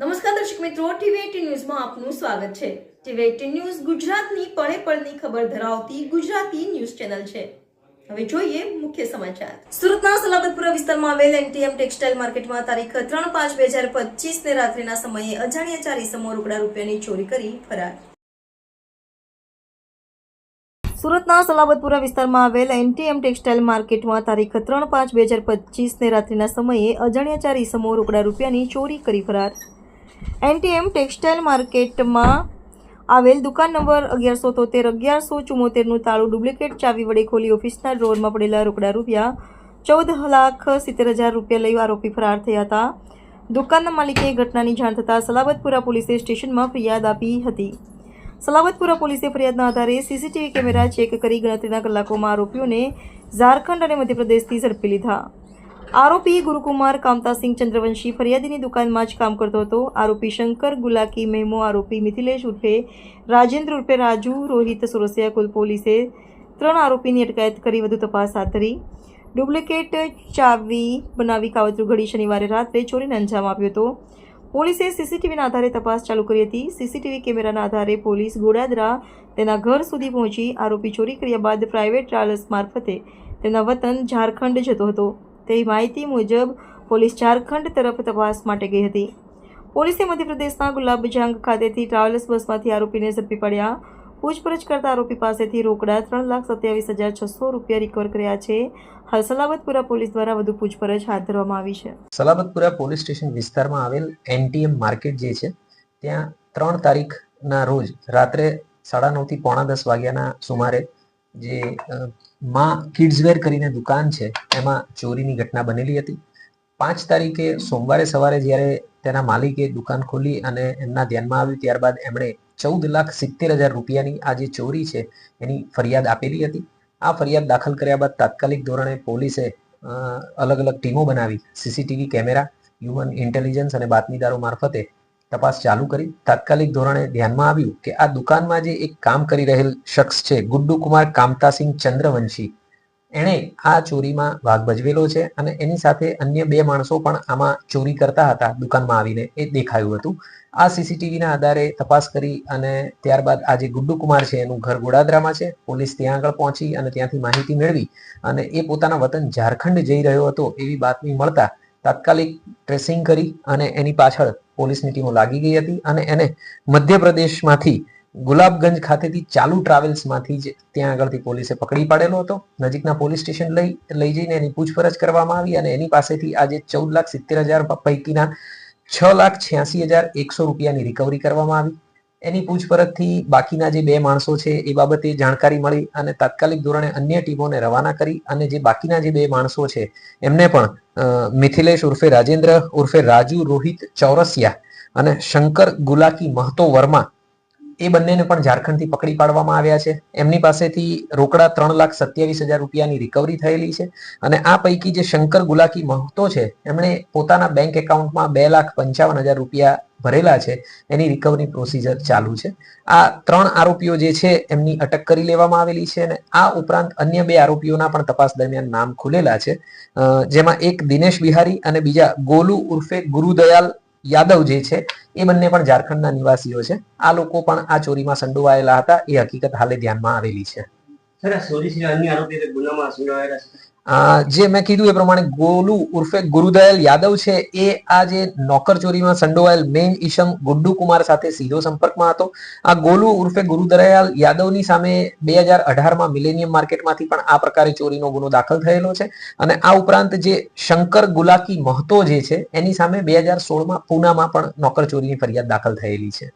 નમસ્કાર દર્શક મિત્રો ટીવી ન્યૂઝમાં આપનું સ્વાગત છે. ટીવી ન્યૂઝ ગુજરાતની પળે પળની ખબર ધરાવતી ગુજરાતી ન્યૂઝ ચેનલ છે. હવે જોઈએ મુખ્ય સમાચાર. સુરતના સલાબતપુરા વિસ્તારમાં આવેલ એનટીએમ ટેક્સટાઇલ માર્કેટમાં તારીખ ત્રણ પાંચ બે હજાર પચીસ ને રાત્રિના સમયે અજાણ્યા ચાર ઇસમો રોકડા રૂપિયાની ચોરી કરી ફરાર. સુરતના સલાબતપુરા વિસ્તારમાં આવેલ એનટીએમ ટેક્સટાઇલ માર્કેટમાં તારીખ ત્રણ પાંચ બે હજાર પચીસને રાત્રિના સમયે અજાણ્યા ચાર ઇસમો રોકડા રૂપિયાની ચોરી કરી ફરાર. એનટીએમ ટેક્સટાઇલ માર્કેટમાં આવેલ દુકાન નંબર અગિયારસો તોતેર, અગિયારસો ચુમ્મોતેરનું તાળું ડુપ્લિકેટ ચાવી વડે ખોલી ઓફિસના ડ્રોરમાં પડેલા રોકડા રૂપિયા ચૌદ લાખ સિત્તેર હજાર રૂપિયા લઈ આરોપી ફરાર થયા હતા. દુકાનના માલિકે ઘટનાની જાણ થતાં સલાબતપુરા પોલીસે સ્ટેશનમાં ફરિયાદ આપી હતી. સલાબતપુરા પોલીસે ફરિયાદના આધારે સીસીટીવી કેમેરા ચેક કરી ગણતરીના કલાકોમાં આરોપીઓને ઝારખંડ અને મધ્યપ્રદેશથી ઝડપી લીધા. આરોપી ગુરુકુમાર કામતાસિંહ ચંદ્રવંશી ફરિયાદીની દુકાનમાં જ કામ કરતો હતો. આરોપી શંકર ગુલાકી મેમો, આરોપી મિથિલેશ ઉર્ફે રાજેન્દ્ર ઉર્ફે રાજુ, રોહિત સુરસિયા કુલ પોલીસે ત્રણ આરોપીની અટકાયત કરી, વધુ તપાસ હાથ ધરી. ડુપ્લિકેટ ચાવી બનાવી કાવતરું ઘડી શનિવારે રાત્રે ચોરીને અંજામ આપ્યો હતો. પોલીસે સીસીટીવીના આધારે તપાસ ચાલુ કરી હતી. સીસીટીવી કેમેરાના આધારે પોલીસ ગોડાદરા તેના ઘર સુધી પહોંચી આરોપી ચોરી કર્યા બાદ પ્રાઇવેટ ટ્રાવેલ્સ મારફતે તેના વતન ઝારખંડ જતો હતો. તેવી માહિતી મુજબ, પોલીસ ઝારખંડ તરફ તપાસ માટે ગઈ હતી. પોલીસે મધ્યપ્રદેશના ગુલાબજાંગ ખાતેથી ટ્રાવેલ્સ બસમાંથી આરોપીને ઝડપી પડ્યા. પૂછપરછ કરતા આરોપી પાસેથી રોકડા ત્રણ લાખ સત્યાવીસ હજાર છસો રૂપિયા રિકવર કર્યા છે. હાલ સલાબતપુરા પોલીસ દ્વારા વધુ પૂછપરછ હાથ ધરવામાં આવી છે. સલાબતપુરા પોલીસ સ્ટેશન વિસ્તારમાં આવેલ એનટીએમ માર્કેટ જે છે, ત્યાં ત્રણ તારીખના રોજ રાત્રે સાડા નવથી પોણા દસ વાગ્યાના સુમારે જે માં કિડ્સવેર કરીને દુકાન છે, એમાં ચોરીની ઘટના બનેલી હતી. પાંચ તારીખે સોમવારે સવારે જ્યારે તેના માલિકે દુકાન ખોલી અને એમના ધ્યાનમાં આવ્યું, ત્યારબાદ એમણે ચૌદ લાખ સિત્તેર હજાર રૂપિયાની આ જે ચોરી છે, એની ફરિયાદ આપેલી હતી. આ ફરિયાદ દાખલ કર્યા બાદ તાત્કાલિક ધોરણે પોલીસે અલગ અલગ ટીમો બનાવી, સીસીટીવી કેમેરા, હ્યુમન ઇન્ટેલિજન્સ અને બાતમીદારો મારફતે તપાસ ચાલુ કરી તાત્કાલિક ધોરણે ધ્યાનમાં આવ્યું કે આ દુકાનમાં જે એક કામ કરી રહેલ શખ્સ છે, ગુડ્ડુ કુમાર કામતાસિંહ ચંદ્રવંશી. એણે આ ચોરીમાં ભાગ ભજવેલો છે અને એની સાથે અન્ય બે માણસો પણ આમાં ચોરી કરતા હતા દુકાનમાં આવીને એ દેખાયું હતું. આ સીસીટીવીના આધારે તપાસ કરી અને ત્યારબાદ આ જે ગુડ્ડુ કુમાર છે એનું ઘર ગોડાદરામાં છે. પોલીસ ત્યાં આગળ પહોંચી અને ત્યાંથી માહિતી મેળવી અને એ પોતાના વતન ઝારખંડ જઈ રહ્યો હતો એવી બાતમી મળતા તાત્કાલિક ટ્રેસિંગ કરી અને એની પાછળ પોલીસની ટીમો લાગી ગઈ હતી અને એને મધ્યપ્રદેશમાંથી ગુલાબગંજ ખાતેથી ચાલુ ટ્રાવેલ્સમાંથી જ ત્યાં આગળથી પોલીસે પકડી પાડેલો હતો. નજીકના પોલીસ સ્ટેશન લઈ લઈ જઈને એની પૂછપરછ કરવામાં આવી અને એની પાસેથી આજે ચૌદ લાખ સિત્તેર હજાર પૈકીના છ લાખ છ્યાસી હજાર એકસો રૂપિયાની રિકવરી કરવામાં આવી. એની પૂછપરછથી બાકીના જે બે માણસો છે, એ બાબતે જાણકારી મળી અને તાત્કાલિક ધોરણે અન્ય ટીમોને રવાના કરી અને જે બાકીના જે બે માણસો છે, એમને પણ મિથિલેશ ઉર્ફે રાજેન્દ્ર ઉર્ફે રાજુ રોહિત ચૌરસિયા અને શંકર ગુલાકી મહતો વર્મા એ બંનેને પણ ઝારખંડથી પકડી પાડવામાં આવ્યા છે. એમની પાસેથી રોકડા ત્રણ લાખ સત્યાવીસ હજાર રૂપિયાની રિકવરી થયેલી છે અને આ પૈકી જે શંકર ગુલાકી મહતો છે, એમણે પોતાના બેંક એકાઉન્ટમાં બે લાખ પંચાવન હજાર રૂપિયા ભરેલા છે. એની રિકવરી પ્રોસિજર ચાલુ છે. આ ત્રણ આરોપીઓ જે છે, એમની અટક કરી લેવામાં આવેલી છે અને આ ઉપરાંત અન્ય બે આરોપીઓના પણ તપાસ દરમિયાન નામ ખુલેલા છે. જેમાં એક દિનેશ બિહારી અને બીજા ગોલુ ઉર્ફે ગુરુદયાલ યાદવ જે છે, એ બંને પણ ઝારખંડના નિવાસીઓ છે. આ લોકો પણ આ ચોરીમાં સંડોવાયેલા હતા. એ હકીકત હાલે ધ્યાનમાં આવેલી છે. જે મેં કીધું એ પ્રમાણે ગોલુ ઉર્ફે ગુરુદયાલ યાદવ છે, એ આ જે નોકર ચોરીમાં સંડોવાયેલ મેઇન ઈશમ ગુડ્ડુ કુમાર સાથે સીધો સંપર્કમાં હતો. આ ગોલુ ઉર્ફે ગુરુદયાલ યાદવની સામે બે હજાર અઢારમાં મિલેનિયમ માર્કેટમાંથી પણ આ પ્રકારે ચોરીનો ગુનો દાખલ થયેલો છે અને આ ઉપરાંત જે શંકર ગુલાકી મહતો જે છે, એની સામે બે હજાર સોળમાં પૂનામાં પણ નોકર ચોરીની ફરિયાદ દાખલ થયેલી છે.